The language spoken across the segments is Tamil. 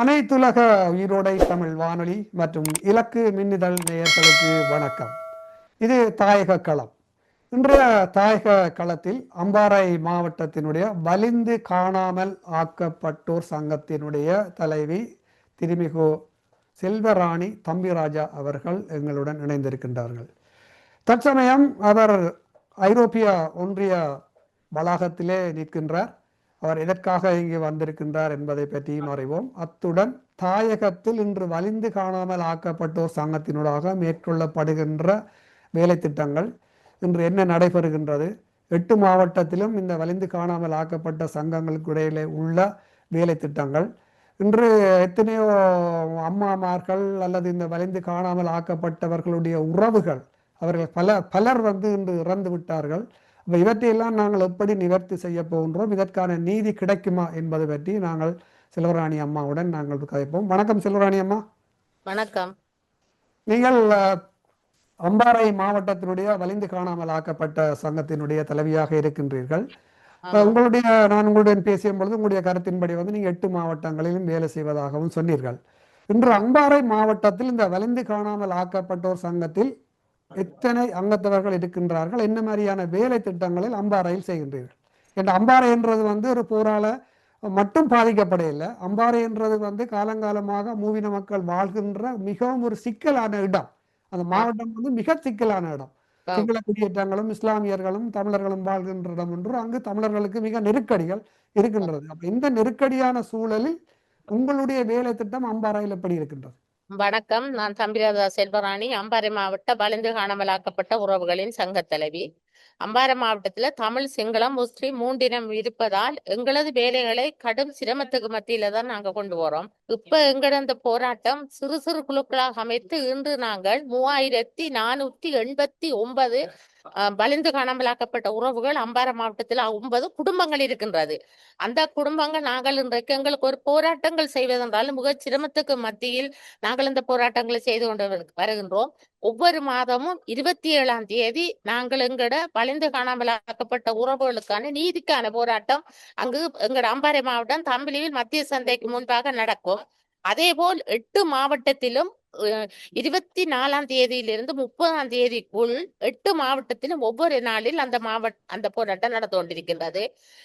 அனைத்துலக உயிரோடை தமிழ் வானொலி மற்றும் இலக்கு மின்னிதழ் நேயர்களுக்கு வணக்கம். இது தாயக களம். இன்றைய தாயக களத்தில் அம்பாறை மாவட்டத்தினுடைய வலிந்து காணாமல் ஆக்கப்பட்டோர் சங்கத்தினுடைய தலைவி திருமிகு செல்வராணி தம்பிராஜா அவர்கள் எங்களுடன் இணைந்திருக்கின்றார்கள். தற்சமயம் அவர் ஐரோப்பிய ஒன்றிய வளாகத்திலே நிற்கின்றார். அவர் எதற்காக இங்கு வந்திருக்கின்றார் என்பதை பற்றியும் அறிவோம். அத்துடன் தாயகத்தில் இன்று வலிந்து காணாமல் ஆக்கப்பட்டோர் சங்கத்தினூடாக மேற்கொள்ளப்படுகின்ற வேலை திட்டங்கள் இன்று என்ன நடைபெறுகின்றது? எட்டு மாவட்டத்திலும் இந்த வலிந்து காணாமல் ஆக்கப்பட்ட சங்கங்களுக்கு இடையிலே உள்ள வேலை திட்டங்கள் இன்று எத்தனையோ அம்மாமார்கள் அல்லது இந்த வலிந்து காணாமல் ஆக்கப்பட்டவர்களுடைய உறவுகள் அவர்கள் பல பலர் வந்து இன்று இறந்து விட்டார்கள். இவற்றையெல்லாம் நாங்கள் எப்படி நிவர்த்தி செய்ய போகின்றோம்? இதற்கான நீதி கிடைக்குமா என்பது பற்றி நாங்கள் செல்வராணி அம்மாவுடன் நாங்கள் கதைப்போம் வணக்கம் செல்வராணி அம்மா. வணக்கம். நீங்கள் அம்பாறை மாவட்டத்தினுடைய வலிந்து காணாமல் ஆக்கப்பட்ட சங்கத்தினுடைய தலைவியாக இருக்கின்றீர்கள். உங்களுடைய நான் உங்களுடன் பேசிய பொழுது உங்களுடைய கருத்தின்படி வந்து நீங்க எட்டு மாவட்டங்களிலும் வேலை செய்வதாகவும் சொன்னீர்கள். இன்று அம்பாறை மாவட்டத்தில் இந்த வலிந்து காணாமல் ஆக்கப்பட்டோர் சங்கத்தில் எத்தனை அங்கத்தவர்கள் இருக்கின்றார்கள்? என்ன மாதிரியான வேலை திட்டங்களில் அம்பாறையில் செய்கின்றீர்கள்? என்ற அம்பாறை என்றது வந்து ஒரு போரால மட்டும் பாதிக்கப்படையில்லை. அம்பாறை என்றது வந்து காலங்காலமாக மூவின மக்கள் வாழ்கின்ற மிகவும் ஒரு சிக்கலான இடம். அந்த மாவட்டம் வந்து மிக சிக்கலான இடம். சிங்கள குடியேற்றங்களும் இஸ்லாமியர்களும் தமிழர்களும் வாழ்கின்ற இடம் என்று அங்கு தமிழர்களுக்கு மிக நெருக்கடிகள் இருக்கின்றது. அப்ப இந்த நெருக்கடியான சூழலில் உங்களுடைய வேலை திட்டம் அம்பாறையில் எப்படி இருக்கின்றது? வணக்கம். நான் தம்பிராதா செல்வராணி. அம்பாறை மாவட்ட வலிந்து காணாமலாக்கப்பட்ட உறவுகளின் சங்க தலைவி. அம்பாறை மாவட்டத்துல தமிழ் சிங்களம் முஸ்லிம் மூன்றினம் இருப்பதால் எங்களது வேலைகளை கடும் சிரமத்துக்கு மத்தியில தான் நாங்க கொண்டு வரோம். இப்ப எங்கட இந்த போராட்டம் சிறு சிறு குழுக்களாக அமைத்து இன்று நாங்கள் மூவாயிரத்தி நானூத்தி எண்பத்தி ஒன்பது அஹ், வலிந்து காணாமலாக்கப்பட்ட உறவுகள் அம்பாறை மாவட்டத்தில் ஒன்பது குடும்பங்கள் இருக்கின்றது. அந்த குடும்பங்கள் நாங்கள் இன்றைக்கு எங்களுக்கு ஒரு போராட்டங்கள் செய்வதென்றால் மிக சிரமத்துக்கு மத்தியில் நாங்கள் இந்த போராட்டங்களை செய்து கொண்டு வருகின்றோம். ஒவ்வொரு மாதமும் இருபத்தி ஏழாம் தேதி நாங்கள் எங்கட வலிந்து காணாமலாக்கப்பட்ட உறவுகளுக்கான நீதிக்கான போராட்டம் அங்கு எங்கட அம்பாறை மாவட்டம் தம்பிலியில் மத்திய சந்தைக்கு முன்பாக நடக்கும். அதே போல் எட்டு மாவட்டத்திலும் இருபத்தி நாலாம் தேதியிலிருந்து முப்பதாம் தேதிக்குள் எட்டு மாவட்டத்திலும் ஒவ்வொரு நாளில் அந்த மாவட்ட அந்த போராட்டம் நடந்து கொண்டிருக்கின்றது.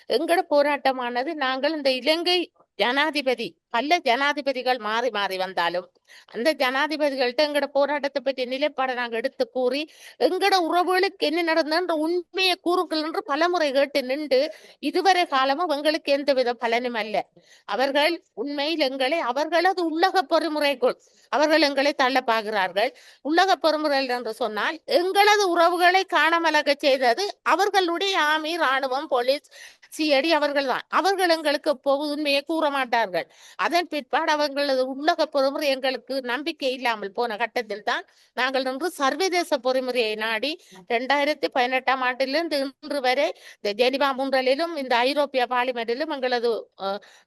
எங்களோட போராட்டமானது நாங்கள் இந்த இலங்கை ஜனாதிபதி பல ஜனாதிபதிகள் மாறி மாறி வந்தாலும் அந்த ஜனாதிபதிகள்கிட்ட எங்கட போராட்டத்தை பற்றி நிலைப்பாடை நாங்கள் எடுத்து கூறி எங்கட உறவுகளுக்கு என்ன நடந்தன்ற உண்மையை கூறுங்கள் என்று பலமுறை கேட்டு நின்று இதுவரை காலமும் எங்களுக்கு எந்தவித பலனும் அல்ல அவர்கள் உண்மையில் எங்களை அவர்களது உள்ளக பொறிமுறைக்குள் அவர்கள் எங்களை தள்ள பார்க்கிறார்கள் உள்ளக பொறிமுறைகள் என்று சொன்னால் எங்களது உறவுகளை காணமலக செய்தது அவர்களுடைய ஆமி ராணுவம் போலீஸ் சிஎடி அவர்கள் தான் அவர்கள் எங்களுக்கு உண்மையை கூற மாட்டார்கள் அதன் பிற்பாடு அவர்களது உள்ளக பொறிமுறை எங்களுக்கு நம்பிக்கை இல்லாமல் போன கட்டத்தில் தான் நாங்கள் நின்று சர்வதேச பொறிமுறையை நாடி இரண்டாயிரத்தி பதினெட்டாம் ஆண்டிலிருந்து இன்று வரை இந்த ஜெனிவா முன்றலிலும் இந்த ஐரோப்பிய பார்லிமெண்டிலும் எங்களது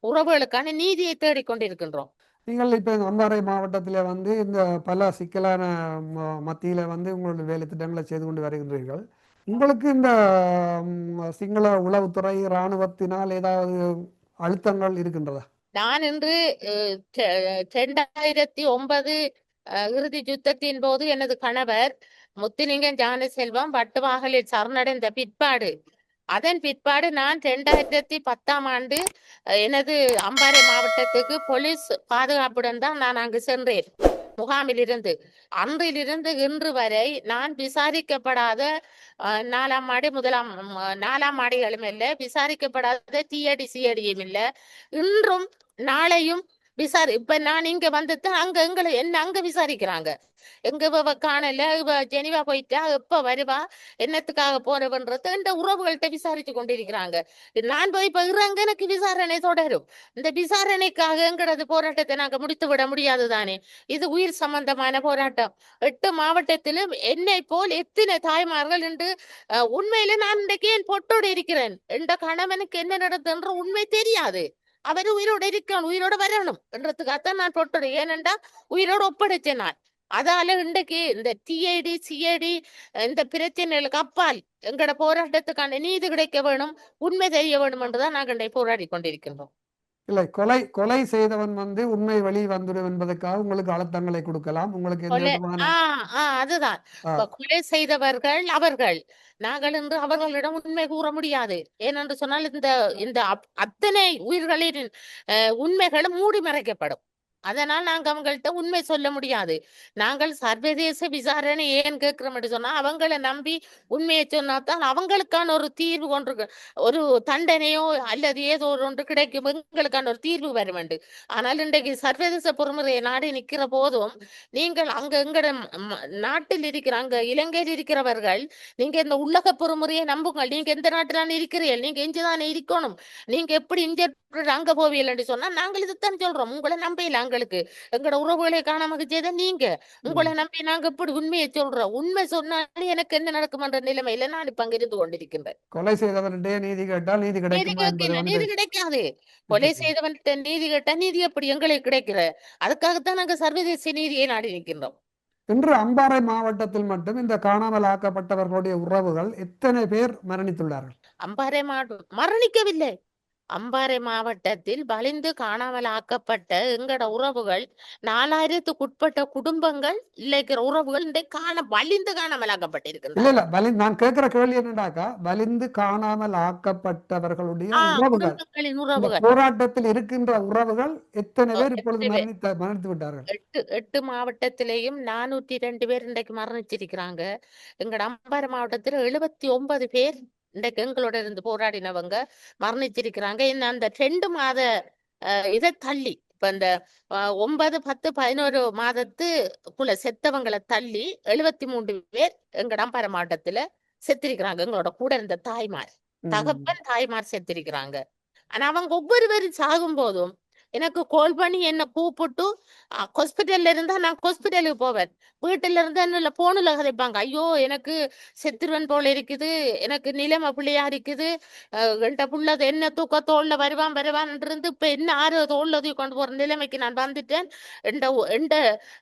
உறவுகளுக்கான நீதியை தேடிக்கொண்டிருக்கின்றோம். நீங்கள் இப்போ இந்த மாவட்டத்தில் வந்து இந்த பல சிக்கலான ம- மத்தியில வந்து உங்களுடைய வேலை திட்டங்களை செய்து கொண்டு வருகின்றீர்கள். உங்களுக்கு இந்த சிங்கள உளவுத்துறை இராணுவத்தினால் ஏதாவது அழுத்தங்கள் இருக்கின்றதா? நான் இன்று அஹ், ஒன்பது அஹ், இறுதி யுத்தத்தின் போது எனது கணவர் முத்திலிங்கம் ஞானசெல்வம் வட்டுவாகலில் சரணடைந்த பிற்பாடு அதன் பிற்பாடு நான் ரெண்டாயிரத்தி பத்தாம் ஆண்டு எனது அம்பாறை மாவட்டத்துக்கு போலீஸ் பாதுகாப்புடன் தான் நான் அங்கு சென்றேன். முகாமிலிருந்து. அன்றிலிருந்து இன்று வரை நான் விசாரிக்கப்படாத அஹ், நாலாம் மாடி முதலாம் நாலாம் மாடிகளும் இல்லை விசாரிக்கப்படாத தீயடி சீயடியும் இல்லை. இன்றும் நாளையும் விசாரி இப்ப நான் இங்க வந்துட்டு அங்க எங்களை என்ன அங்க விசாரிக்கிறாங்க? எங்க இவ காணல இவ ஜெனிவா போயிட்டா எப்ப வருவா? என்னத்துக்காக போறவன்றது இந்த உறவுகள்கிட்ட விசாரிச்சு கொண்டிருக்கிறாங்க. நான் போய் பகிர்றாங்க எனக்கு விசாரணை தொடரும். இந்த விசாரணைக்காக எங்களது போராட்டத்தை நாங்க முடித்து விட முடியாது தானே? இது உயிர் சம்பந்தமான போராட்டம். எட்டு மாவட்டத்திலும் என்னை போல் எத்தனை தாய்மார்கள் என்று உண்மையில நான் இன்றைக்கு ஏன் பொட்டோடு இருக்கிறேன்? எந்த கணவனுக்கு என்ன நடந்ததுன்ற உண்மை தெரியாது. அவர் உயிரோடு இருக்கணும் உயிரோடு வரணும் என்றதுக்காகத்தான் நான் போட்டேன் ஏனென்றா உயிரோடு ஒப்படைச்சேன் நான். அதால இன்றைக்கு இந்த டிஐடி சிஐடி இந்த பிரச்சனைகளுக்கு அப்பால் எங்களோட போராட்டத்துக்கான நீதி கிடைக்க வேணும் உண்மை தெரிய வேணும் என்றுதான் நாங்கள் இன்றைக்கு போராடி கொண்டிருக்கின்றோம். இல்லை கொலை கொலை செய்தவன் வந்து உண்மை வெளி வந்துடும் என்பதற்காக உங்களுக்கு அழுத்தங்களை கொடுக்கலாம். உங்களுக்கு அதுதான். கொலை செய்தவர்கள் அவர்கள். நாங்கள் என்று அவர்களிடம் உண்மை கூற முடியாது. ஏனென்று சொன்னால் இந்த இந்த அத்தனை உயிர்களின் உண்மைகளும் மூடி மறைக்கப்படும். அதனால் நாங்க அவங்கள்ட்ட உண்மை சொல்ல முடியாது. நாங்கள் சர்வதேச விசாரணை ஏன் கேட்கிறோம் என்று சொன்னா அவங்கள நம்பி உண்மையை சொன்னாதான் அவங்களுக்கான ஒரு தீர்வு ஒன்று ஒரு தண்டனையோ அல்லது ஏதோ ஒரு ஒன்று கிடைக்கும். எங்களுக்கான ஒரு தீர்வு வர வேண்டும் ஆனால் இன்றைக்கு சர்வதேச பொறுமுறையை நாடி நிற்கிற போதும் நீங்கள் அங்க எங்கட நாட்டில் இருக்கிற அங்க இலங்கையில் இருக்கிறவர்கள் நீங்க இந்த உலக பொறுமுறையை நம்புங்கள். நீங்க எந்த நாட்டிலான இருக்கிறீர்கள்? நீங்க இஞ்சுதானே இருக்கணும். நீங்க எப்படி இந்திய அங்க போவீர்கள் என்று சொன்னா நாங்கள் இதுதான் சொல்றோம் உங்களை நம்பையில எங்களுக்கு எங்கட உறவுகளை காணாம செய்த நீங்க. உங்களை நம்பி நாங்க இப்படி உண்மையை சொல்றோம். உண்மை சொன்னாலே எனக்கு என்ன நடக்கும் என்ற நிலைமையில நான் இப்ப அங்க இருந்து கொண்டிருக்கின்றேன். கொலை செய்தவர்கிட்டே நீதி கேட்டால் நீதி கிடைக்குமா நீதி கிடைக்காது. கொலை செய்தவன்கிட்ட நீதி கேட்டா நீதி எப்படி எங்களுக்கு கிடைக்கிற? அதுக்காகத்தான் நாங்க சர்வதேச நீதியை நாடி நிற்கின்றோம். இன்று அம்பாறை மாவட்டத்தில் மட்டும் இந்த காணாமல் ஆக்கப்பட்டவர்களுடைய உறவுகள் எத்தனை பேர் மரணித்துள்ளார்கள்? அம்பாறை மாவட்டம் மரணிக்கவில்லை. அம்பாறை மாவட்டத்தில் வலிந்து காணாமல் ஆக்கப்பட்ட எங்கட உறவுகள் நாலாயிரத்துக்குட்பட்ட குடும்பங்கள் இல்லைக்கிற உறவுகள் இன்றைக்கு காண வலிந்து காணாமல் இல்ல இல்ல நான் கேட்கிற கேள்வி என்னடாக்கா வலிந்து காணாமல் ஆக்கப்பட்டவர்களுடைய உறவுகள். போராட்டத்தில் இருக்கின்ற உறவுகள் எத்தனை பேர் எட்டு இப்பொழுது மரணித்து விட்டார்கள்? எட்டு எட்டு மாவட்டத்திலேயும் நானூற்றி ரெண்டு பேர் இன்றைக்கு மரணிச்சிருக்கிறாங்க. எங்கட அம்பாறை மாவட்டத்தில் எழுபத்தி ஒன்பது பேர் இன்றைக்கு எங்களோட இருந்து போராடினவங்க மரணிச்சிருக்கிறாங்க. இன்னும் அந்த ரெண்டு மாத இதை தள்ளி இப்ப இந்த ஒன்பது பத்து பதினோரு மாதத்துக்குள்ள செத்தவங்களை தள்ளி எழுபத்தி மூன்று பேர் எங்கட அம்பாறை மாவட்டத்துல செத்திருக்கிறாங்க. எங்களோட கூட இருந்த தாய்மார். தகப்பன் தாய்மார் செத்திருக்கிறாங்க. ஆனா அவங்க ஒவ்வொருவரும் சாகும் போதும் எனக்கு கால் பண்ணி என்னை கூப்பிட்டு ஹாஸ்பிட்டல்ல இருந்தா நான் ஹாஸ்பிட்டலுக்கு போவேன். வீட்டுல இருந்தா என்ன போனுல கதைப்பாங்க. ஐயோ எனக்கு செத்துருவன் போல இருக்குது. எனக்கு நிலைமை பிள்ளையா இருக்குது. அஹ் என்கிட்ட புள்ள என்ன தூக்க தோல்ல வருவான் வருவான் இருந்து இப்ப என்ன ஆறு தோல்ல கொண்டு போற நிலைமைக்கு நான் வந்துட்டேன். எந்த எந்த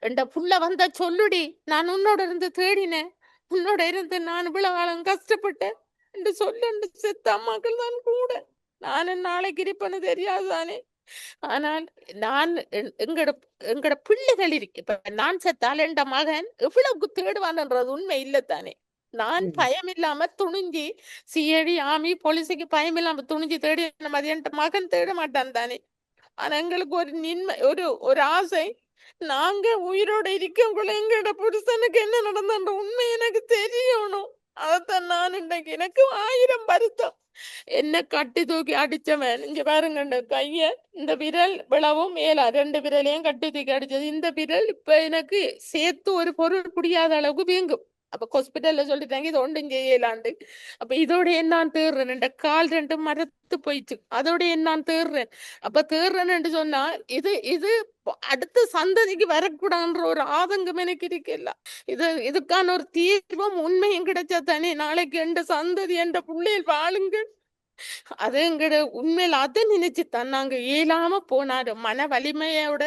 எந்த புள்ள வந்த சொல்லுடி நான் உன்னோட இருந்து தேடினேன். உன்னோட இருந்து நான் இவ்வளவு காலம் கஷ்டப்பட்டேன். என்று சொல்லு செத்த அம்மாக்கள் தான் கூட. நான் நாளைக்கு இருப்பேன்னு தெரியாது தானே. ஆனால் நான் எங்கட எங்கட பிள்ளைகள் இருக்கு. இப்ப நான் செத்தால் என் மகன் எவ்வளவுக்கு தேடுவான்ன்றது உண்மை இல்லத்தானே நான். பயம் இல்லாம துணிஞ்சி சிஐடி ஆமி போலீஸுக்கு பயம் இல்லாம துணிஞ்சு தேடி மாதிரி என் மகன் தேட மாட்டான் தானே. ஆனா எங்களுக்கு ஒரு நின்மை ஒரு ஒரு ஆசை நாங்க உயிரோட இருக்கக்குள்ள எங்கட புருஷனுக்கு என்ன நடந்தன்ற உண்மை எனக்கு தெரியணும். அதைத்தான் நான் இன்றைக்கு எனக்கு ஆயிரம் வருத்தம். என்ன கட்டி தூக்கி அடிச்சவன் இங்க பாருங்க இந்த கைய இந்த விரல் விழவும் மேலா ரெண்டு விரலையும் கட்டி தூக்கி அடிச்சது இந்த விரல் இப்ப எனக்கு சேர்த்து ஒரு பொருள் புரியாத அளவுக்கு வீங்கும். அப்ப ஹாஸ்பிட்டல்ல சொல்லிட்டாங்க இது ஒன்றும் செய்யலாண்டு அப்ப இதோட என்னான் தேர்றேன். இந்த கால் ரெண்டு மரத்து போயிடுச்சு. அதோட என்னான் தேர்றேன். அப்ப தேர்றேன்னு சொன்னா இது இது அடுத்த சந்ததிக்கு வரக்கூடாதுன்ற ஒரு ஆதங்கம் எனக்கு இருக்குல்ல. இது இதுக்கான ஒரு தீர்வும் உண்மையும் கிடைச்சா தானே. நாளைக்கு எந்த சந்ததி என்ற பிள்ளைகள் வாழுங்கள். அது எங்கட உண்மையில அதை நினைச்சுதான் நாங்க இயலாம போனாரு. மன வலிமையோட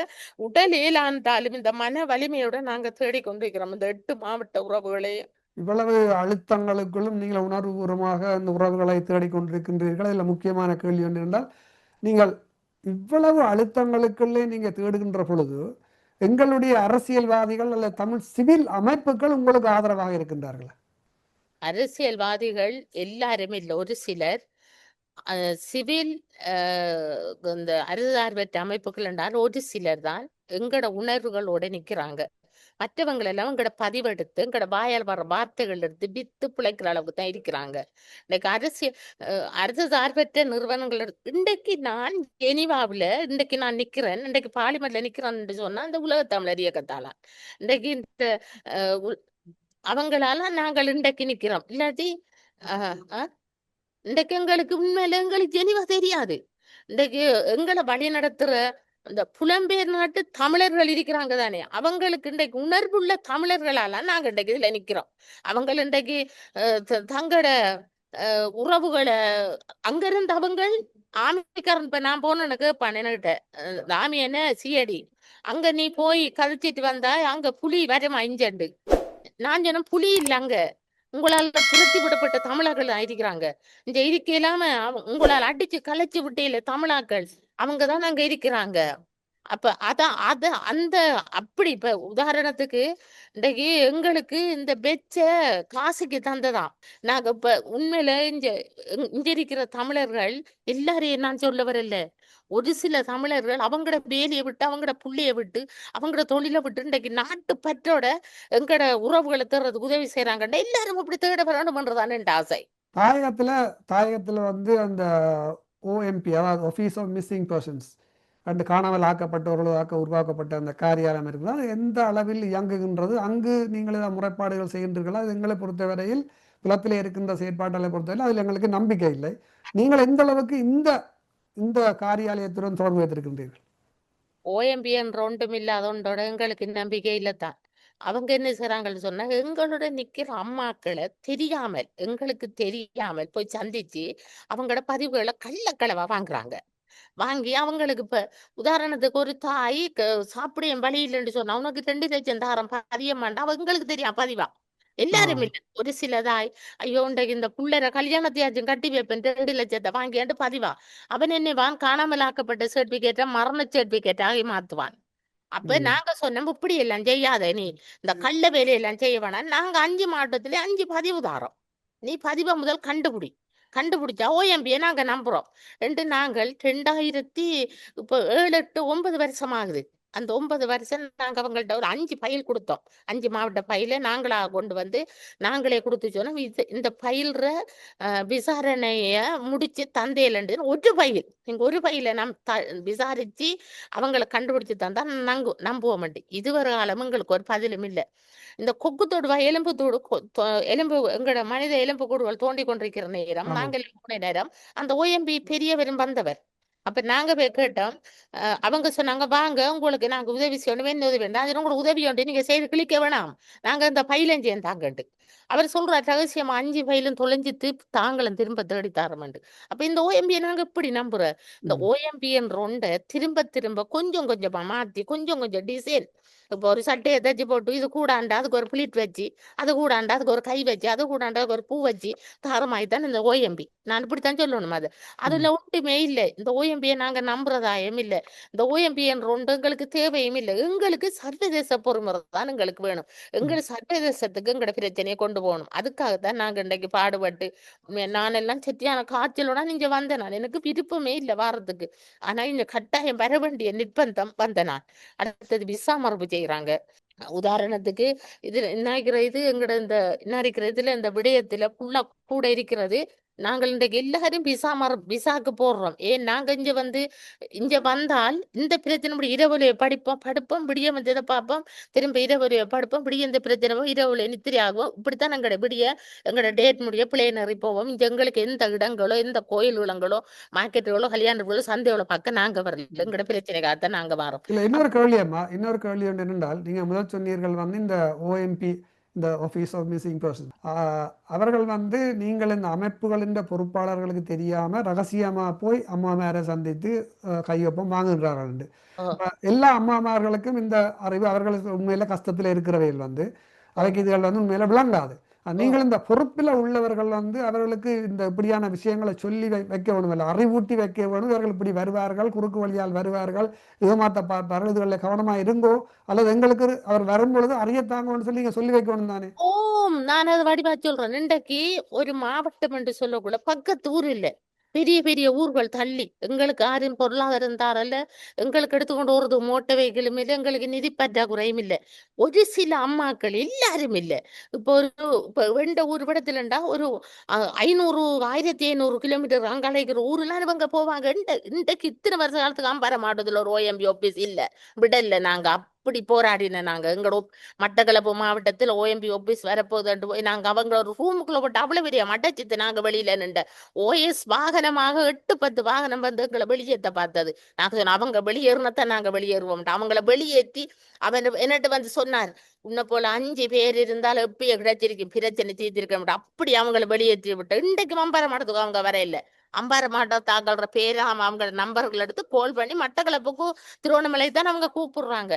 உடல் இயலாண்டாலும் இந்த மன வலிமையோட நாங்க தேடிக்கொண்டிருக்கிறோம் இந்த எட்டு மாவட்ட உறவுகளே. இவ்வளவு அழுத்தங்களுக்குள்ளும் நீங்கள் உணர்வுபூர்வமாக அந்த உறவுகளை தேடிக்கொண்டிருக்கின்றீர்கள் இதுல முக்கியமான கேள்வி ஒன்று என்றால் நீங்கள் இவ்வளவு அழுத்தங்களுக்குள்ளே நீங்க தேடுகின்ற பொழுது எங்களுடைய அரசியல்வாதிகள் அல்லது தமிழ் சிவில் அமைப்புகள் உங்களுக்கு ஆதரவாக இருக்கின்றார்கள்? அரசியல்வாதிகள் எல்லாரும் இல்லை. ஒரு சிலர் சிவில் இந்த அரசார்பற்ற அமைப்புகள் என்றால் ஒரு சிலர் தான் எங்களோட உணர்வுகளோட நிக்கிறாங்க. மற்றவங்களை எல்லாம் எங்களோட பதிவெடுத்து எங்களோட வாயால் வர வார்த்தைகள் எடுத்து வித்து பிழைக்கிற அளவுக்கு தான் இருக்கிறாங்க. இன்னைக்கு அரசியல் அரசு சார்பற்ற நிறுவனங்கள் இருக்கு. இன்றைக்கு நான் ஜெனிவாவுல இன்றைக்கு நான் நிக்கிறேன் இன்றைக்கு பார்லிமெண்ட்ல நிக்கிறேன்னு சொன்னா அந்த உலக தமிழர் இயக்கத்தாலாம் இன்றைக்கு இந்த அவங்களால நாங்கள் இன்றைக்கு நிக்கிறோம். இல்லாட்டி இன்றைக்கு எங்களுக்கு உண்மையில எங்களுக்கு ஜெனிவா தெரியாது. இன்றைக்கு எங்களை வழி நடத்துற இந்த புலம்பெயர் நாட்டு தமிழர்கள் இருக்கிறாங்க தானே. அவங்களுக்கு இன்றைக்கு உணர்வுள்ள தமிழர்களால நாங்க இன்றைக்கு இதுல நிக்கிறோம். அவங்க இன்றைக்கு தங்களோட உறவுகளை அங்கிருந்து அவங்க ஆமிக்காரன் இப்ப நான் போனேன்னு கேட்பான் என்கிட்ட ஆமி என்ன? சிஐடி அங்க நீ போய் கழிச்சிட்டு வந்தா அங்க புலி வரமா இஞ்சண்டு. நான் சொன்ன புலி இல்ல அங்க. உங்களால திருத்தி விடப்பட்ட தமிழர்கள் இருக்கிறாங்க இந்த இதுக்கு இல்லாம உங்களால் அடிச்சு கலைச்சு விட்டேல தமிழாக்கள். அவங்க தான் அங்க இருக்கிறாங்க. அப்ப அதான் அத அந்த அப்படி இப்ப உதாரணத்துக்கு இன்றைக்கு எங்களுக்கு இந்த பெச்ச காசுக்கு தந்ததாம் நாங்க இப்ப உண்மையில இங்க இங்க- இருக்கிற தமிழர்கள் எல்லாரையும் நான் சொல்ல வரல. ஒரு சில தமிழர்கள் அவங்களோட வேலையை விட்டு அவங்களோட புள்ளைய விட்டு அவங்களோட தொழிலை விட்டு இன்றைக்கு நாட்டு பற்றோட எங்கட உறவுகளை தேடுறதுக்கு உதவி செய்யறாங்கன்ற எல்லாரும் அப்படி தேட வரணும்ன்றதான என் ஆசை. தாயகத்துல தாயகத்துல வந்து அந்த ஓஎம்பி அதாவது ஆஃபீஸ் ஆஃப் மிஸ்ஸிங் பர்சன்ஸ் அந்த காணாமல் ஆக்கப்பட்டவர்களாக உருவாக்கப்பட்ட அந்த காரியாலயம் இருக்குது? அது எந்த அளவில் இயங்குகின்றது? அங்கு நீங்கள் ஏதாவது முறைப்பாடுகள் செய்கின்றீர்களோ? அது எங்களை பொறுத்தவரையில் புலத்தில் இருக்கின்ற செயற்பாட்டலை பொறுத்தவரை அதில் எங்களுக்கு நம்பிக்கை இல்லை. நீங்கள் எந்த அளவுக்கு இந்த இந்த காரியாலயத்துடன் தொடர்பு வைத்திருக்கின்றீர்கள்? ஓஎம்பி என்ற ஒன்றும் இல்லாத எங்களுக்கு நம்பிக்கை இல்லத்தான் அவங்க என்ன செய்றாங்கன்னு சொன்னா எங்களோட நிக்கிற அம்மாக்களை தெரியாமல் எங்களுக்கு தெரியாமல் போய் சந்திச்சு அவங்களோட பதிவுகளை கள்ளக்களவா வாங்குறாங்க. வாங்கி அவங்களுக்கு இப்ப உதாரணத்துக்கு ஒரு தாய் க- சாப்பிட என் வழி இல்லைன்னு சொன்னா உனக்கு ரெண்டு லட்சம் தாரம் பதியமாண்டா அவங்களுக்கு தெரியும் பதிவா. எல்லாரும் இல்ல. ஒரு சில தாய் ஐயோ இன்றைக்கு இந்த புள்ளர கல்யாணத்தையாச்சும் கட்டி வைப்பேன். ரெண்டு லட்சத்தை வாங்கியாண்டு பதிவா. அவன் என்னவான் காணாமல் ஆக்கப்பட்ட சர்டிபிகேட்டை மரண சர்டிபிகேட்டாக மாத்துவான். அப்ப. நாங்க சொன்னோம் இப்படி எல்லாம் செய்யாத நீ. இந்த கள்ள வேலையெல்லாம் செய்ய வேணாம். நாங்க அஞ்சு மாவட்டத்துல அஞ்சு பதிவு தாரோம். நீ பதிவை முதல் கண்டுபிடி. கண்டுபிடிச்சா ஓஎம்பியை நாங்கள் நம்புகிறோம் ரெண்டு நாங்கள் ரெண்டாயிரத்தி இப்போ ஏழு எட்டு ஒன்பது வருஷம் ஆகுது அந்த ஒன்பது வருஷம் நாங்க அவங்கள்ட்ட ஒரு அஞ்சு ஃபைல் கொடுத்தோம். அஞ்சு மாவட்ட ஃபைல நாங்களா கொண்டு வந்து நாங்களே கொடுத்து சொன்னோம். இது இந்த பயில்ற விசாரணைய முடிச்சு தந்தையிலண்டு ஒரு பயில் நீங்க ஒரு பயில நம் த விசாரிச்சு அவங்கள கண்டுபிடிச்சு தந்தா நாங்க நம்புவோம் இதுவரை காலம் எங்களுக்கு ஒரு பதிலும் இல்லை. இந்த கொக்கு தொடுவா எலும்பு தோடு எலும்பு எங்களோட மனித எலும்பு கூடுகள் தோண்டி கொண்டிருக்கிற நேரம். நாங்கள் போன நேரம் அந்த ஓஎம்பி பெரியவரும் வந்தவர். அப்ப நாங்க போய் கேட்டோம் அஹ் அவங்க சொன்னாங்க வாங்க உங்களுக்கு நாங்க உதவி செய்யணும் வேணும் உதவி வேண்டாம் அது உங்களுக்கு உதவி உண்டு நீங்க செய்து கிளிக்க வேணாம். நாங்க இந்த பையிலும் தாங்கட்டு தாங்கண்டு. அவர் சொல்றார் ரகசியமா அஞ்சு பையிலும் தொலைஞ்சித்து தாங்களும் திரும்ப தேடி தாரமாண்டு அப்ப இந்த ஓஎம்பியை நாங்க இப்படி நம்புற இந்த ம். ஓஎம்பி என்ற ஒன்றை திரும்ப திரும்ப கொஞ்சம் கொஞ்சமா மாத்தி கொஞ்சம் கொஞ்சம் டிசைன் இப்போ ஒரு சட்டையை தைச்சு போட்டு இது கூடாண்டா அதுக்கு ஒரு பிளிட் வச்சு அது கூடாண்டா அதுக்கு ஒரு கை வச்சு அது கூடாண்டா அதுக்கு ஒரு பூ வச்சு தாரமாய் தான் இந்த ஓஎம்பி நான் இப்படித்தான் சொல்லணும் அது. அதுல ஒன்றுமே இல்லை. இந்த ஓஎம்பியை நாங்க நம்புறதாயம் இல்லை. இந்த ஓஎம்பி என்ற ஒன்று எங்களுக்கு தேவையும் இல்லை. எங்களுக்கு சர்வதேச பொறுமுறை தான் எங்களுக்கு வேணும். எங்களுக்கு சர்வதேசத்துக்கு எங்களோட பிரச்சனையை கொண்டு போகணும். அதுக்காகத்தான் நாங்க இன்னைக்கு பாடுபட்டு நானெல்லாம் சத்தியான காய்ச்சலோட நீங்க வந்த நான். எனக்கு விருப்பமே இல்லை வாரத்துக்கு. ஆனா இங்க கட்டாயம் வர வேண்டிய நிர்பந்தம் வந்த நான் அடுத்தது விசா மரபு செய்யறாங்க உதாரணத்துக்கு இது என்ன இருக்கிற இது எங்கட இந்த என்ன இருக்கிற இதுல இந்த விடயத்துல புள்ள கூட இருக்கிறது நாங்கள் இன்றைக்கு எல்லாரும் விசா மர விசாக்கு போடுறோம். ஏன்? நாங்க இங்க வந்து இங்க வந்தால் இந்த பிரச்சனை இப்படி இரவுல படிப்போம் படுப்போம் விடிய வந்து இதை பார்ப்போம். திரும்ப இரவுல படுப்போம் விடிய இந்த பிரச்சனை இரவுல நித்திரை ஆகும் இப்படித்தான் எங்களோட விடிய எங்களோட டேட் முடிய பிள்ளைனறி போவோம். இங்க எங்களுக்கு எந்த இடங்களோ எந்த கோயில் இடங்களோ மார்க்கெட்டுகளோ கல்யாணங்களோ சந்தைகளோ பார்க்க நாங்க வரல. எங்களோட பிரச்சனைக்காகத்தான் நாங்க வரோம். இல்ல இன்னொரு கேள்வி அம்மா இன்னொரு கேள்வி ஒன்று என்னென்றால் நீங்க முதல் சொன்னீர்கள் வந்து இந்த ஓஎம்பி இந்த ஆஃபீஸ் ஆஃப் மிஸ்ஸிங் பர்சன் அவர்கள் வந்து நீங்கள் இந்த அமைப்புகளின் பொறுப்பாளர்களுக்கு தெரியாம ரகசியமா போய் அம்மாமாரை சந்தித்து கையொப்பம் வாங்குகிறார்கள். எல்லா அம்மாமார்களுக்கும் இந்த அறிவு அவர்களுக்கு உண்மையில கஷ்டத்தில் இருக்கிறவைகள் வந்து அவைக்கு இதுகள் வந்து உண்மையில விளங்காது. நீங்கள் இந்த பொறுப்பில் உள்ளவர்கள் வந்து அவர்களுக்கு இந்த இப்படியான விஷயங்களை சொல்லி வை வைக்க வேணும். இல்லை அறிவூட்டி வைக்க வேணும். இவர்கள் இப்படி வருவார்கள் குறுக்கு வழியால் வருவார்கள் ஏமாத்த பார்ப்பார்கள் இதுகளில் கவனமா இருங்கோ. அல்லது எங்களுக்கு அவர் வரும்பொழுது அறியத்தாங்கன்னு சொல்லி நீங்க சொல்லி வைக்கணும் தானே? ஓம் நான் அதை வடிவா சொல்றேன். இன்றைக்கு ஒரு மாவட்டம் என்று சொல்லக்கூட பக்கத்து ஊர் இல்ல பெரிய பெரிய ஊர்கள் தள்ளி எங்களுக்கு யாரும் பொருளாதாரம் தாரல்ல எங்களுக்கு எடுத்துக்கொண்டு வருது மோட்டர் வெஹிக்கிளும் இல்லை எங்களுக்கு நிதி பற்றாக்குறையும் இல்லை. ஒரு சில அம்மாக்கள் எல்லாரும் இல்லை. இப்போ ஒரு இப்போ வெண்ட ஊர் விடத்துலண்டா ஒரு ஐநூறு ஆயிரத்தி ஐநூறு கிலோமீட்டர் அங்கலைக்கிற ஊர்லாம் இவங்க போவாங்க. இந்த இன்றைக்கு இத்தனை வருஷ காலத்துக்கு அம்பர மாவட்டத்தில் ஒரு ஓஎம்பி ஆஃபீஸ் இல்லை. விடல நாங்கள் அப்படி போராடின நாங்க. எங்களோட மட்டக்களப்பு மாவட்டத்தில் ஓஎம்பி ஆபீஸ் வரப்போகுதுன்ட்டு போய் நாங்க அவங்கள ஒரு ரூமுக்குள்ள போட்டு அவ்வளவு பெரிய மட்டச்சித்து நாங்க வெளியில நின்ற ஓஎஸ் வாகனமாக எட்டு பத்து வாகனம் வந்து எங்களை வெளியேற்ற பார்த்தது. நாங்க சொன்னோம் அவங்க வெளியேறினத்தான் நாங்க வெளியேறுவோம் அவங்கள வெளியேற்றி அவன் என்னட்டு வந்து சொன்னார் உன்னை போல அஞ்சு பேர் இருந்தாலும் எப்பயும் கிடைச்சிருக்கு பிரச்சனை தீர்த்திருக்க மாட்டோம் அப்படி அவங்கள வெளியேற்றி விட்டு இன்றைக்கு மம்பரம் மாட்டத்துக்கு அவங்க வரையில்லை இல்லை அம்பார மாவட்டம் தாக்கள்ற அவங்க நம்பர்கள் எடுத்து கோல் பண்ணி மட்டக்களப்புக்கும் திருவண்ணாமலை தான் அவங்க கூப்பிடுறாங்க.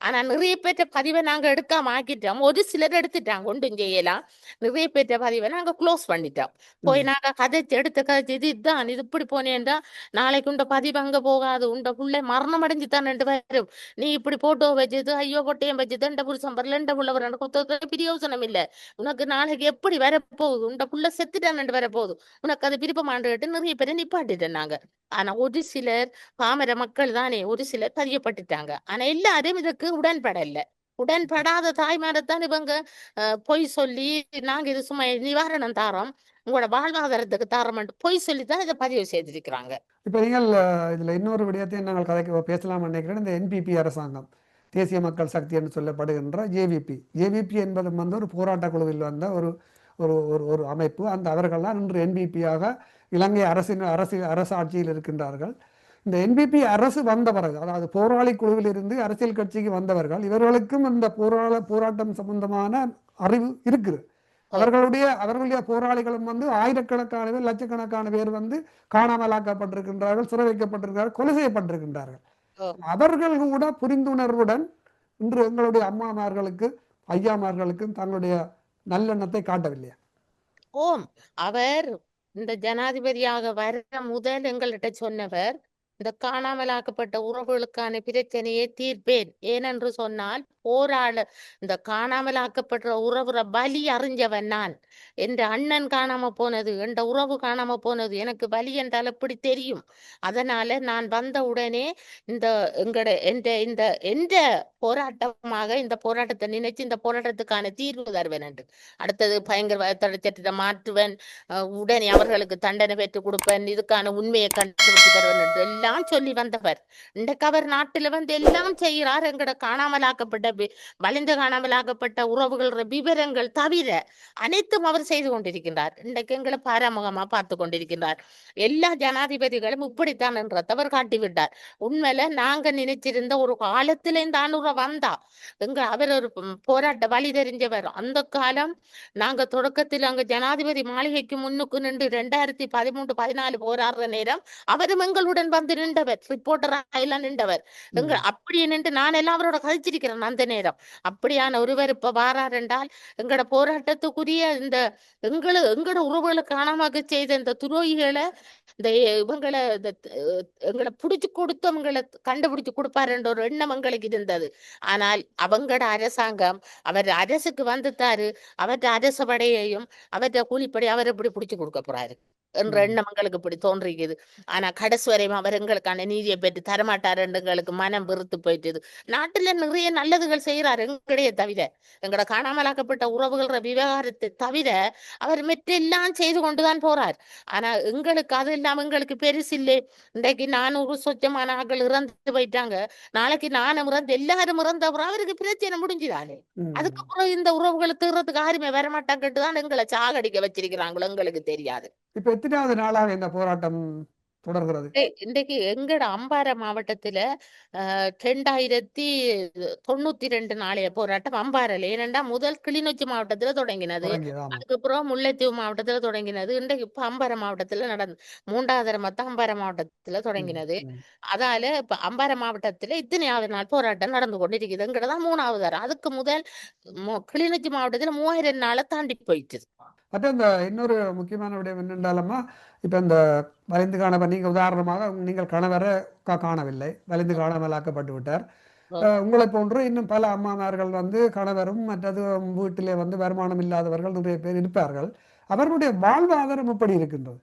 ஆனா நிறைய பேர்ட்ட பதிவை நாங்க எடுக்காம ஆக்கிட்டோம் ஒரு சிலர் எடுத்துட்டாங்க ஒன்றும் செய்யலாம் நிறைய பேர்ட்ட பதிவை நாங்க க்ளோஸ் பண்ணிட்டோம். போய். நாங்க கதைச்சு எடுத்து கதைச்சு இது இதுதான் இது இப்படி போனேன்டா நாளைக்கு உண்ட பதிவு அங்க போகாது. உண்ட புள்ளை மரணம் அடைஞ்சு தான் வரும் நீ இப்படி போட்டோ வச்சது ஐயோ கொட்டையம் வச்சது எந்த புருஷன் வரல எந்த புள்ள வர கொத்த பிரியோசனம் இல்ல. உனக்கு நாளைக்கு எப்படி வரப்போகுது? உண்ட புள்ள செத்துட்டான் வரப்போகுது உனக்கு அது விருப்பமாண்டு கேட்டு நிறைய பேரை நிப்பாட்டிட்டேன் நாங்க. ஆனா ஒரு சிலர் பாமர மக்கள் தானே ஒரு சிலர் பதியப்பட்டுட்டாங்க. ஆனா எல்லாரும் இதுக்கு உடன்படல. உடன்படாத தாய்மாரத்தான் இவங்க பொய் சொல்லி நாங்க இது சும்மா நிவாரணம் தாரோம். உங்களோட வாழ்வாதாரத்துக்கு தாரோம்னு பொய் சொல்லி தான் இதை பதிவு செய்திருக்கிறாங்க. இப்போ நீங்கள் இதுல இன்னொரு விடயத்தையும் நாங்கள் கதைக்கு பேசலாம் நினைக்கிறேன். இந்த என்பிபி அரசாங்கம் தேசிய மக்கள் சக்தி என்று சொல்லப்படுகின்ற ஜேவிபி ஜேவிபி என்பது வந்து ஒரு போராட்ட குழுவில் வந்த ஒரு ஒரு ஒரு ஒரு அமைப்பு. அந்த அவர்கள்லாம் இன்று என்பிபியாக இலங்கை அரசின் அரசு அரசு ஆட்சியில் இருக்கின்றார்கள். இந்த என்பிபி அரசு வந்த பிறகு அதாவது போராளி குழுவில் இருந்து அரசியல் கட்சிக்கு வந்தவர்கள் இவர்களுக்கும் இந்த போராள போராட்டம் சம்பந்தமான அறிவு இருக்குது. அவர்களுடைய அவர்களுடைய போராளிகளும் வந்து ஆயிரக்கணக்கான பேர் லட்சக்கணக்கான பேர் வந்து காணாமலாக்கப்பட்டிருக்கின்றார்கள் சிறை வைக்கப்பட்டிருக்கிறார்கள் கொலை செய்யப்பட்டிருக்கின்றார்கள். அவர்கள் கூட புரிந்துணர்வுடன் இன்று எங்களுடைய அம்மாமார்களுக்கு ஐயாமார்களுக்கும் தங்களுடைய நல்லெண்ணத்தை காட்டவில்லையா? ஓம். அவர் இந்த ஜனாதிபதியாக வர முதல் எங்கள்கிட்ட சொன்னவர் இந்த காணாமலாக்கப்பட்ட உறவுகளுக்கான பிரச்சனையை தீர்ப்பேன். ஏனென்று சொன்னால் போராள இந்த காணாமலாக்கப்படுற உறவுற பலி அறிஞ்சவன் நான். என்ற அண்ணன் காணாம போனது என்ற உறவு காணாம போனது எனக்கு பலி என்றால் எப்படி தெரியும்? அதனால நான் வந்த உடனே இந்த எங்கட எந்த இந்த எந்த போராட்டமாக இந்த போராட்டத்தை நினைச்சு இந்த போராட்டத்துக்கான தீர்வு தருவேன் என்று. அடுத்தது பயங்கரவாத சட்டத்தை மாற்றுவேன். உடனே அவர்களுக்கு தண்டனை பெற்றுக் கொடுப்பேன். இதுக்கான உண்மையை கண்டுபிடித்து தருவேன் என்று எல்லாம் சொல்லி வந்தவர். இன்றைக்கு அவர் நாட்டுல வந்து எல்லாம் செய்கிறார். எங்கட காணாமலாக்கப்பட்ட வி- வலிந்து காணாமலாக்கப்பட்ட உறவுகள் விவரங்கள் தவிர அனைத்தும் அவர் செய்து கொண்டிருக்கின்றார். இன்றைக்கு எங்களை பாராமுகமா பார்த்து கொண்டிருக்கின்றார். எல்லா ஜனாதிபதிகளும் இப்படித்தான் என்றதை அவர் காட்டிவிட்டார். உண்மையில நாங்க நினைச்சிருந்த ஒரு காலத்துல இந்த அனுர வந்தா எங்க அவர் ஒரு போராட்ட வழி தெரிஞ்சவர். அந்த காலம் நாங்க தொடக்கத்தில் அங்க ஜனாதிபதி மாளிகைக்கு முன்னுக்கு நின்று ரெண்டாயிரத்தி பதிமூன்று பதினாலு போராடுற நேரம் அவரும் எங்களுடன் வந்து நின்றவர். ரிப்போர்ட்டராக எல்லாம் நின்றவர். எங்க அப்படியே நின்று நான் எல்லாம் அவரோட கழிச்சிருக்கிறேன் அந்த நேரம். அப்படியான ஒருவர் இப்ப வாரார் என்றால் எங்கட போராட்டத்துக்குரிய இந்த எங்களை எங்கட உறவுகளை காணாம செய்த இந்த துரோகிகளை இந்த இவங்களை இந்த எங்களை புடிச்சு கொடுத்தவங்களை கண்டுபிடிச்சு கொடுப்பாருன்ற ஒரு எண்ணம் எங்களுக்கு இருந்தது. ஆனால் அவங்கட அரசாங்கம் அவர் அரசுக்கு வந்துட்டாரு அவற்ற அரச படையையும் அவற்ற கூலிப்படை அவர் எப்படி பிடிச்சு கொடுக்க போறாரு? என்ற. எண்ணம் எங்களுக்கு இப்படி தோன்றிக்குது. ஆனா கடைசி வரையும் அவர் எங்களுக்கான நீதியை பெற்று தரமாட்டாரு எங்களுக்கு மனம் வெறுத்து போயிட்டுது. நாட்டுல நிறைய நல்லதுகள் செய்யறாரு எங்களையே தவிர எங்கட காணாமலாக்கப்பட்ட உறவுகள் விவகாரத்தை தவிர அவர் மெற்றெல்லாம் செய்து கொண்டுதான் போறார். ஆனா எங்களுக்கு அது இல்லாம எங்களுக்கு பெருசு இல்லை இன்றைக்கு நானூறு சொச்சமான ஆட்கள் இறந்து போயிட்டாங்க. நாளைக்கு நானும் இறந்து எல்லாரும் இறந்த அப்புறம் அவருக்கு பிரச்சனை முடிஞ்சுதானே. அதுக்கப்புறம் இந்த உறவுகளை தீர்றதுக்கு யாருமே வரமாட்டாங்கட்டு தான் எங்களை சாகடிக்க வச்சிருக்கிறாங்களோ எங்களுக்கு தெரியாது. இப்ப எத்தனாவது நாளாக இந்த போராட்டம் தொடர்கிறது? இன்றை- இன்றைக்கு எங்கட அம்பாறை மாவட்டத்துல அஹ், ரெண்டாயிரத்தி தொண்ணூத்தி ரெண்டு நாளைய போராட்டம் அம்பாறையில. ஏனென்றா முதல் கிளிநொச்சி மாவட்டத்துல தொடங்கினது. தொடங்கியது ஆமா. அதுக்கப்புறம் முல்லைத்தீவு மாவட்டத்துல தொடங்கினது. இன்றைக்கு இப்ப அம்பாறை மாவட்டத்துல நடந்து மூன்றாவது தடவை தான் அம்பாறை மாவட்டத்துல ம், தொடங்கினது. ம். அதால இப்ப அம்பாறை மாவட்டத்துல இத்தனையாவது நாள் போராட்டம் நடந்து கொண்டிருக்குதுங்கிறதான் மூணாவது தரம். அதுக்கு முதல் மு- கிளிநொச்சி மாவட்டத்துல மூவாயிரம் நாளை தாண்டி போயிட்டு மற்ற இந்த இன்னொரு முக்கியமான விடயம் என்னென்றாலுமா இப்போ இந்த வலிந்து காணவர் நீங்கள் உதாரணமாக நீங்கள் கணவரை காணவில்லை. வலிந்து காணாமலாக்கப்பட்டு விட்டார். உங்களை போன்று இன்னும் பல அம்மாமார்கள் வந்து கணவரும் மற்றது வீட்டிலே வந்து வருமானம் இல்லாதவர்கள் நிறைய பேர் இருப்பார்கள். அவர்களுடைய வாழ்வாதாரம் எப்படி இருக்கின்றது?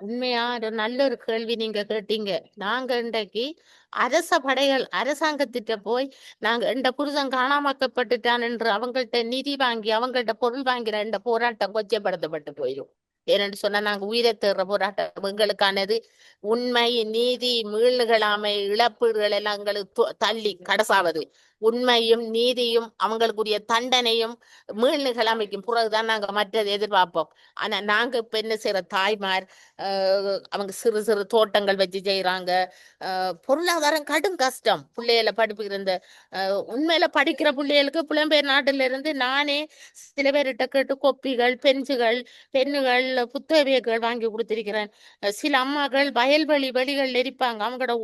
உண்மையா? ஒரு நல்ல ஒரு கேள்வி நீங்க கேட்டீங்க. நாங்க இன்றைக்கு அரச படைகள் அரசாங்கத்திட்ட போய் நாங்க இந்த புருஷன் காணாமக்கப்பட்டுட்டான் என்று அவங்கள்ட்ட நிதி வாங்கி அவங்கள்ட்ட பொருள் வாங்கிற இந்த போராட்டம் கொச்சப்படுத்தப்பட்டு போயிடும். ஏனென்று சொன்னா நாங்க உயிரை தேடுற போராட்டம் எங்களுக்கானது. உண்மை நீதி மீள்களாமை இழப்பீடுகள் எல்லாம் எங்களுக்கு தள்ளி கடைசாவது. உண்மையும் நீதியும் அவங்களுக்குரிய தண்டனையும் மீள்நிகழமைக்கும் பிறகுதான் நாங்க மற்றது எதிர்பார்ப்போம். ஆனா நாங்க இப்ப என்ன செய்யற தாய்மார் ஆஹ் அவங்க சிறு சிறு தோட்டங்கள் வச்சு செய்யறாங்க பொருளாதாரம் கடும் கஷ்டம். பிள்ளைகளை படிப்புகிற இந்த உண்மையில படிக்கிற பிள்ளைகளுக்கு புலம்பெயர் நாட்டில இருந்து நானே சில பேர்கிட்ட கேட்டு கொப்பிகள் பெஞ்சுகள் பெண்ணுகள் புத்தகங்கள் வாங்கி கொடுத்திருக்கிறேன். சில அம்மாக்கள் வயல்வெளி வெளிகள் எரிப்பாங்க. அவங்களோட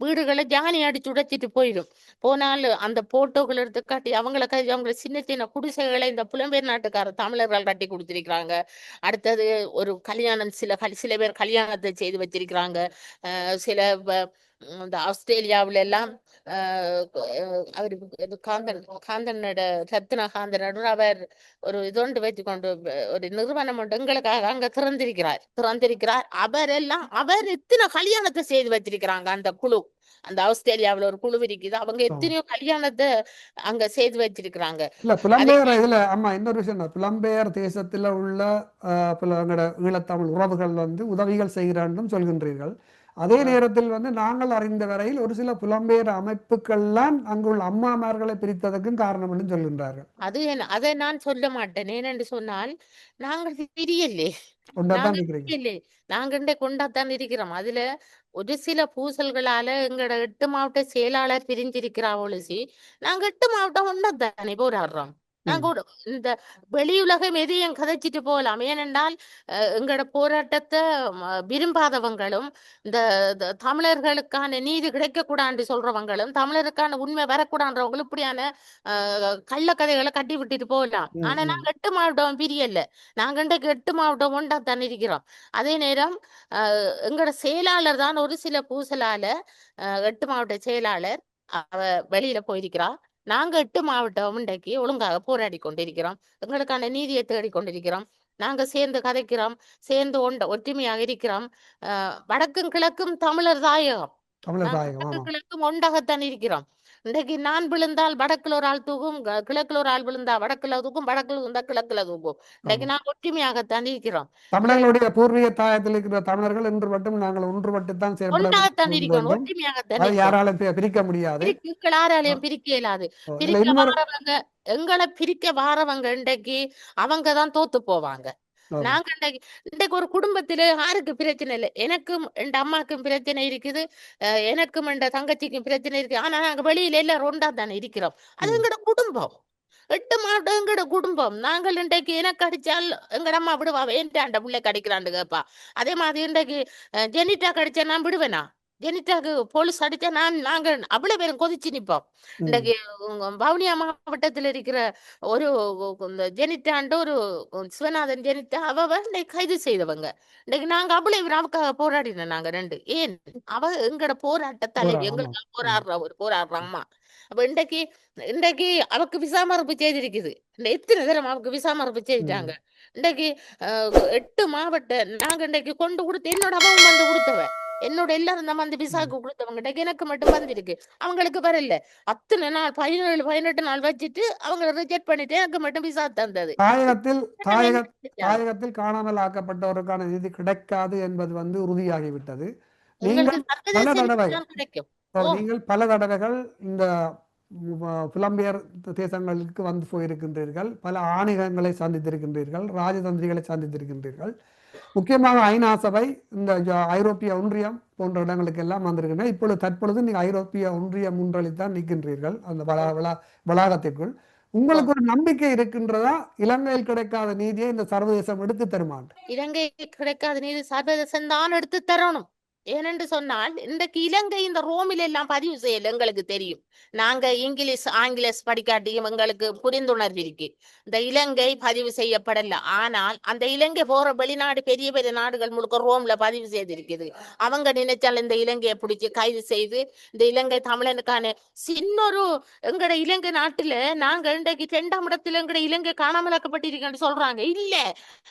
வீடுகளை ஜானி அடிச்சு உடைச்சிட்டு போயிடும். போனால் அந்த போட்டோக்கள் எடுத்து காட்டி அவங்கள கை அவங்கள சின்ன சின்ன குடிசைகளை இந்த புலம்பெயர் நாட்டுக்கார தமிழர்கள் கட்டி கொடுத்திருக்கிறாங்க. அடுத்தது ஒரு கல்யாணம் சில சில பேர் கல்யாணத்தை செய்து வச்சிருக்கிறாங்க. சில இந்த ஆஸ்திரேலியாவில எல்லாம் அவர் காந்தன் காந்தனோட ரத்ன காந்தனோட அவர் ஒரு இதொண்டு வைத்துக்கொண்டு வ- ஒரு நிறுவனம் ஒன்று எங்களுக்காக அங்க திறந்திருக்கிறார். திறந்திருக்கிறார். அவர் எல்லாம் அவர் எத்தனை கல்யாணத்தை செய்து வச்சிருக்கிறாங்க அந்த குழு? அந்த ஆஸ்திரேலியாவுல ஒரு குழு இருக்குது. அவங்க எத்தனையோ கல்யாணத்தை அங்க செய்து வச்சிருக்கிறாங்க இல்ல புலம்பெயர் இதுல ஆமா இன்னொரு விஷயம். புலம்பெயர் தேசத்துல உள்ள ஈழத்தமிழ் உறவுகள் வந்து உதவிகள் செய்கிறாண்டும் சொல்கின்றீர்கள். அதே நேரத்தில் வந்து நாங்கள் அறிந்த வரையில் ஒரு சில புலம்பெயர் அமைப்புகள்லாம் அங்குள்ள அம்மாமார்களை பிரித்ததற்கும் காரணம் என்று சொல்கின்றார்கள். அது அதை நான் சொல்ல மாட்டேன். ஏனென்று சொன்னால் நாங்கள் தெரியலே நாங்கள் கொண்டாத்தான் இருக்கிறோம். அதுல ஒரு சில பூசல்களால எங்களோட எட்டு மாவட்ட செயலாளர் பிரிஞ்சிருக்கிறா ஒழிச்சு நாங்க எட்டு மாவட்டம் ஒன்னாத்தானே போராடுறோம். நாங்க இந்த வெளியுலகம் எதையும் கதைச்சிட்டு போகலாம்? ஏனென்றால் எங்களோட போராட்டத்தை விரும்பாதவங்களும் இந்த தமிழர்களுக்கான நீதி கிடைக்கக்கூடாதுன்னு சொல்றவங்களும் தமிழருக்கான உண்மை வரக்கூடாதுன்றவங்களும் இப்படியான அஹ், கள்ளக்கதைகளை கட்டி விட்டுட்டு போகலாம். ஆனா. நாங்க எட்டு மாவட்டம் பிரியல நாங்க எட்டு மாவட்டம் ஒன்றா தான் இருக்கிறோம். அதே நேரம் எங்களோட செயலாளர் தான் ஒரு சில பூசலால எட்டு மாவட்ட செயலாளர் அவ வெளியில போயிருக்கிறா நாங்க எட்டு மாவட்டம் இன்றைக்கு ஒழுங்காக போராடி கொண்டிருக்கிறோம் எங்களுக்கான நீதியை தேடிக் கொண்டிருக்கிறோம் நாங்க சேர்ந்து கதைக்கிறோம். சேர்ந்து ஒண்ட ஒற்றுமையாக இருக்கிறோம். அஹ், வடக்கும் கிழக்கும் தமிழர் தாயகம். கிழக்கும் ஒன்றாகத்தான் இருக்கிறோம். இன்றைக்கு நான் விழுந்தால் வடக்குல ஒரு ஆள் தூக்கும் கிழக்குல ஒரு ஆள் விழுந்தா வடக்குல தூக்கும் வடக்குல விழுந்தா கிழக்குல தூக்கும் இன்றைக்கு நாங்க ஒற்றுமையாகத்தான் இருக்கிறோம். தமிழர்களுடைய பூர்வீக தாயத்தில் இருக்கிற தமிழர்கள் இன்று மட்டும் நாங்கள் ஒன்றுபட்டுத்தான் ஒன்றாகத்தான் இருக்கணும் வேண்டும் ஒற்றுமையாகத்தான் அது இருக்கணும் யாராலும் பிரிக்க முடியாது. யாராலையும் பிரிக்க இயலாது. பிரிக்க வாரவங்க எங்களை பிரிக்க வாரவங்க இன்றைக்கு அவங்க தான் தோத்து போவாங்க. நாங்க இன்றைக்கு ஒரு குடும்பத்துல யாருக்கு பிரச்சனை இல்லை. எனக்கும் என் அம்மாக்கும் பிரச்சனை இருக்குது. எனக்கும் என் தங்கச்சிக்கும் பிரச்சனை இருக்கு ஆனா நாங்க வெளியில எல்லாரும் ஒன்றா தானே இருக்கிறோம். அது. எங்கட குடும்பம். எட்டு மாவட்டம் எங்கட குடும்பம். நாங்கள் இன்றைக்கு எனக்கு அடிச்சால் எங்கட அம்மா விடுவா? வேண்டாண்ட பிள்ளை கடிக்கிறாண்டு கேப்பா. அதே மாதிரி இன்றைக்கு ஜெனிட்டா கடிச்சா நான் விடுவேனா? ஜெனிட்டாக்கு போலீஸ் அடிச்சா நான் நாங்க அவ்வளவு பேரும் கொதிச்சு நிப்போம். ம். இன்றைக்கு வவுனியா மாவட்டத்தில் இருக்கிற ஒரு இந்த ஜெனிட்டான்ற ஒரு சிவநாதன் ஜெனிட்டா அவ இன்னைக்கு கைது செய்தவங்க. இன்னைக்கு நாங்க அவ்வளவு அவக்காக போராடினோம் நாங்க ரெண்டு. ஏன்? அவ எங்கட போராட்ட தலைவி எங்களுக்கு. போராடுற ஒரு போராடுற அம்மா. அப்ப இன்றைக்கு இன்றைக்கு அவக்கு விசா மறுப்பு செய்திருக்குது. இந்த எத்தனை தரம் அவக்கு விசா மறுப்பு. செய்துட்டாங்க இன்றைக்கு எட்டு மாவட்ட நாங்க இன்றைக்கு கொண்டு கொடுத்து என்னோட அவன் வந்து கொடுத்தவ. என்னோட எல்லாரும் நம்ம அந்த ம். விசாக்கு கொடுத்தவங்க இன்றைக்கு எனக்கு மட்டும் வந்திருக்கு அவங்களுக்கு வரல அத்தனை நாள் பதினேழு பதினெட்டு நாள் வச்சுட்டு அவங்க ரிஜெக்ட் பண்ணிட்டு எனக்கு மட்டும் விசா தந்தது. தாயகத்தில் தாயகத்தில் காணாமல் ஆக்கப்பட்டவருக்கான நிதி கிடைக்காது என்பது வந்து உறுதியாகிவிட்டது. நீங்கள் பல தடவை நீங்கள் பல தடவைகள் இந்த புலம்பெயர் தேசங்களுக்கு வந்து போயிருக்கின்றீர்கள். பல ஆணையங்களை சந்தித்திருக்கின்றீர்கள். ராஜதந்திரிகளை சந்தித்திருக்கின்றீர்கள். முக்கியமாக ஐநா சபை இந்த ஐரோப்பிய ஒன்றியம் போன்ற இடங்களுக்கு எல்லாம் வந்திருக்கின்றன. இப்பொழுது தற்பொழுது நீங்கள் ஐரோப்பிய ஒன்றியம் முன்றலித்தான் நிற்கின்றீர்கள் அந்த வளா வளா வளாகத்திற்குள். உங்களுக்கு ஒரு நம்பிக்கை இருக்கின்றதா? இலங்கையில் கிடைக்காத நீதியை இந்த சர்வதேசம் எடுத்து தருமாண்டு? இலங்கை கிடைக்காத நீதி சர்வதேசம் தான் எடுத்து தரணும். ஏனென்று சொன்னால் இன்றைக்கு இலங்கை இந்த ரோமில் எல்லாம் பதிவு செய்யல எங்களுக்கு தெரியும். நாங்க இங்கிலீஷ் ஆங்கிலஸ் படிக்காட்டியும் எங்களுக்கு புரிந்துணர்வு இருக்கு. இந்த இலங்கை பதிவு செய்யப்படல. ஆனால் அந்த இலங்கை போற வெளிநாடு பெரிய பெரிய நாடுகள் முழுக்க ரோம்ல பதிவு செய்திருக்குது. அவங்க நினைச்சால் இந்த இலங்கையை பிடிச்சி கைது செய்து இந்த இலங்கை தமிழனுக்கான சின்னொரு எங்கட இலங்கை நாட்டுல நாங்க இன்றைக்கு இரண்டாம் இடத்துல எங்கட இலங்கை காணாமலாக்கப்பட்டிருக்கேன்னு சொல்றாங்க. இல்ல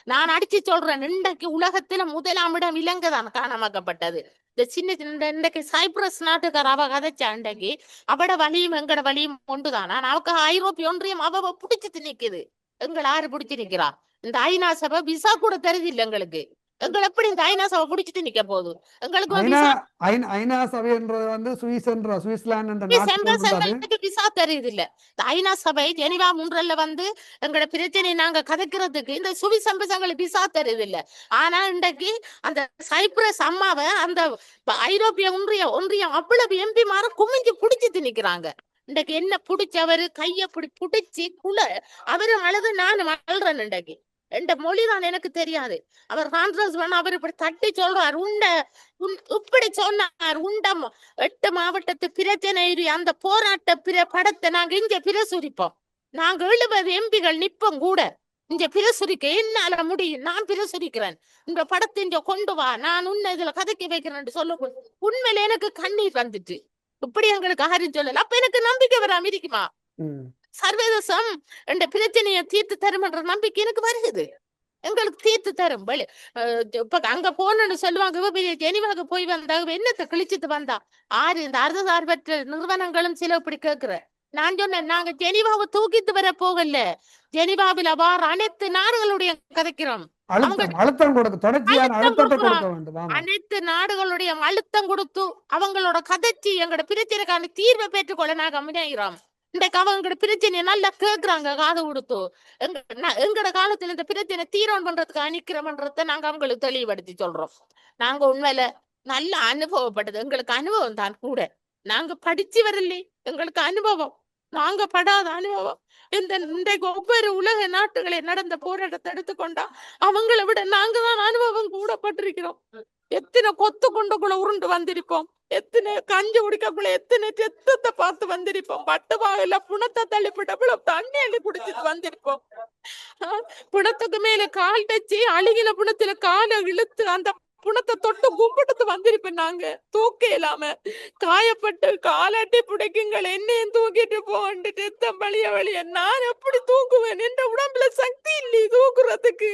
நான் அடிச்சு சொல்றேன். இன்றைக்கு உலகத்துல முதலாம் இடம் இலங்கை தான் காணாமக்கப்பட்டது. இந்த சின்ன சின்ன இன்றைக்கு சைப்ரஸ் நாட்டுக்கார அவ கதைச்சா இன்றைக்கு அவட வழியும் எங்கட வழியும் ஒன்றுதானா? அவக்கு ஐரோப்பிய ஒன்றியம் அவ பிடிச்சிட்டு நிக்குது. எங்களை ஆறு பிடிச்சு நிக்கிறா. இந்த ஐநா சபை விசா கூட தருது இல்ல எங்களுக்கு. எங்களை எப்படி இந்த ஐநா சபை பிடிச்சிட்டு நிக்க போகுது? எங்களுக்கு ஐநா விசா ஐநா ஐநா சபை என்றது வந்து சுவிஸ் என்ற சுவிட்சர்லாந்து என்ற சுவிஸ் நாட்டில் எம்பசி உள்ளது எங்களுக்கு விசா தருது இல்ல இந்த ஐநா சபை ஜெனிவா முன்றல்ல வந்து எங்களோட பிரச்சனை நாங்க கதைக்கிறதுக்கு இந்த சுவிஸ் எங்களுக்கு விசா தருது இல்ல ஆனா இன்றைக்கு அந்த சைப்ரஸ் அம்மாவை அந்த ஐரோப்பிய ஒன்றிய ஒன்றியம் அவ்வளவு எம்பி மாற குமிஞ்சு புடிச்சிட்டு நிக்கிறாங்க. இன்றைக்கு என்ன புடிச்சவரு கைய புடி புடிச்சு குள அவரும் அழுது நானும் அழுறேன் இன்றைக்கு. என்ற மொழிதான் எனக்கு தெரியாது. அவர் கான்ஃபரன்ஸ் பண்ண அவர் இப்படி தட்டி சொல்றார். உண்ட இப்படி சொன்னார். உண்டம் எட்டு மாவட்டத்து பிரச்சனை அந்த போராட்ட பிர படத்தை நாங்க இங்க பிரசுரிப்போம். நாங்க எழுபது எம்பிகள் நிப்போம் கூட. இங்க பிரசுரிக்க என்னால முடியும். நான் பிரசுரிக்கிறேன். இந்த படத்தை இங்க கொண்டு வா. நான் உன்னை இதுல கதைக்க வைக்கிறேன் சொல்ல உண்மையில எனக்கு கண்ணீர் வந்துட்டு இப்படி எங்களுக்கு யாரும் சொல்லல. அப்ப எனக்கு நம்பிக்கை வராம இருக்குமா? சர்வதேசம் என்ற பிரச்சனையை தீர்த்து தரும் என்ற நம்பிக்கை எனக்கு வருகிறது. எங்களுக்கு தீர்த்து தரும். வெளி இப்ப அங்க போனோம்னு சொல்லுவாங்க. பெரிய ஜெனிவாக்கு போய் வந்தா இவ என்னத்தை கிழிச்சிட்டு வந்தா? ஆறு இந்த அரசார்பற்ற நிறுவனங்களும் சில இப்படி கேக்குற நான் சொன்னேன் நாங்க ஜெனிவாவை தூக்கிட்டு வர போகல. ஜெனிவாவில் வார அனைத்து நாடுகளுடைய கதைக்கிறோம். அனைத்து நாடுகளுடைய அழுத்தம் கொடுத்து அவங்களோட கதைச்சி எங்களோட பிரச்சனைக்கான தீர்வை பெற்றுக்கொள்ள நாங்க முன்னேறோம் இன்றைக்கு அவங்களோட பிரச்சனையை நல்லா கேக்குறாங்க காது கொடுத்து. எங்க ந- எங்கட காலத்துல இந்த பிரச்சனை தீரோன் பண்றதுக்கு அணிக்கிறோம்ன்றத நாங்க அவங்களுக்கு தெளிவுபடுத்தி சொல்றோம். நாங்க உண்மையில நல்ல அனுபவப்பட்டது. எங்களுக்கு அனுபவம் தான் கூட. நாங்க படிச்சு வரலே. எங்களுக்கு அனுபவம். நாங்க படாத அனுபவம். இந்த இன்றைக்கு ஒவ்வொரு உலக நாட்டுகளில் நடந்த போராட்டத்தை எடுத்துக்கொண்டா அவங்கள விட நாங்க தான் அனுபவம் கூடப்பட்டிருக்கிறோம். எத்தனை கொத்து கொண்டுக்குள்ள உருண்டு வந்திருப்போம்? எத்தனை கஞ்சி குடிக்கக்குள்ள எத்தனை செத்தத்தை பார்த்து வந்திருப்போம்? பட்டு வாயில புணத்தை தள்ளிப்பட்ட தண்ணி அள்ளி குடிச்சிட்டு வந்திருப்போம். புணத்துக்கு மேல கால் தச்சு அழுகின புணத்துல காலை இழுத்து அந்த புணத்தை தொட்டு கும்பிட்டு வந்திருப்பேன் நாங்க. தூக்க இல்லாம. காயப்பட்டு காலாட்டி பிடிக்குங்கள் என்னையும் தூக்கிட்டு போன்ட்டு எத்த வழிய வழிய. நான் எப்படி தூக்குவேன் என்ற உடம்புல சக்தி இல்லை தூக்குறதுக்கு.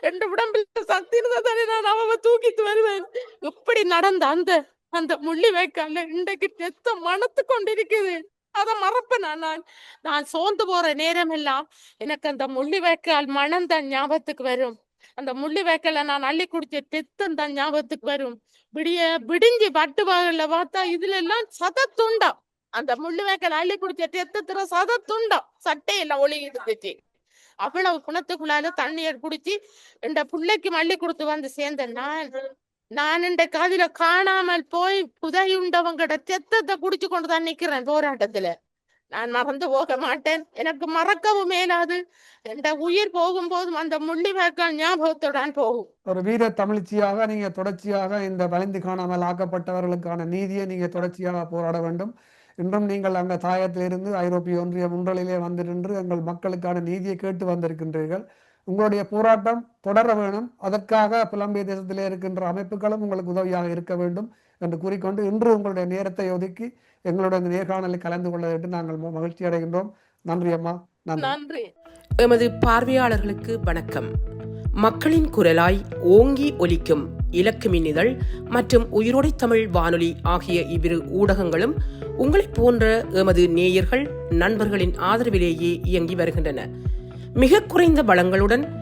என்ற உடம்புல சக்தி இருந்தா தானே நான் அவ தூக்கிட்டு வருவேன். இப்படி நடந்த அந்த அந்த முள்ளி வைக்கால இன்றைக்கு ரத்தம் மணத்து கொண்டிருக்குது. அதை மறப்பேன் நான்? நான் நான் சோர்ந்து போற நேரம் எல்லாம் எனக்கு அந்த முள்ளி வைக்கால் மனம் தான் ஞாபகத்துக்கு வரும். அந்த முள்ளி வைக்கல நான் அள்ளி குடிச்ச தெத்தம் தான் ஞாபகத்துக்கு வரும். விடிய விடிஞ்சு பட்டு பகல பார்த்தா இதுல எல்லாம் சத துண்டம் அந்த முள்ளு வேக்கல அள்ளி குடிச்ச தெத்தத்துல சத துண்டம் சட்டையெல்லாம் ஒளி இருந்துச்சு. அவ்வளவு குணத்துக்குள்ளால தண்ணீர் குடிச்சு இந்த பிள்ளைக்கு மல்லி கொடுத்து வந்து சேர்ந்த நான் நான் இந்த காதில காணாமல் போய் புதையுண்டவங்கட செத்தத்தை குடிச்சு கொண்டு தான் நிக்கிறேன் போராட்டத்துல. நான் மறந்து போக மாட்டேன். எனக்கு மறக்கவும் மேலாது. என்ற உயிர் போகும்போதும் அந்த முள்ளிவாய்க்கால் ஞாபகத்துடன் போகும். ஒரு வீர தமிழ்ச்சியாக நீங்க தொடர்ச்சியாக இந்த வளைந்து காணாமல் ஆக்கப்பட்டவர்களுக்கான நீதியை நீங்க தொடர்ச்சியாக போராட வேண்டும். இன்றும் நீங்கள் அங்க தாயத்திலிருந்து ஐரோப்பிய ஒன்றிய முன்றலிலே வந்து நின்று எங்கள் மக்களுக்கான நீதியை கேட்டு வந்திருக்கின்றீர்கள். உங்களுடைய போராட்டம் தொடர வேணும். அதற்காக புலம்பெயர் தேசத்திலே இருக்கின்ற அமைப்புகளும் உங்களுக்கு உதவியாக இருக்க வேண்டும். என்று கூறிக்கொண்டு இன்று உங்களுடைய நேரத்தை ஒதுக்கி எங்களுடைய நேர்காணலில் கலந்து கொள்ள நாங்கள் மகிழ்ச்சி அடைகின்றோம். நன்றி அம்மா. நன்றி. நன்றி. எமது பார்வையாளர்களுக்கு வணக்கம். மக்களின் குரலாய் ஓங்கி ஒலிக்கும் இலக்கு மின்னிதழ் மற்றும் உயிரோடை தமிழ் வானொலி ஆகிய இவ்விரு ஊடகங்களும் உங்களைப் போன்ற எமது நேயர்கள் நண்பர்களின் ஆதரவிலேயே இயங்கி வருகின்றன. மிக குறைந்த பலங்களுடன்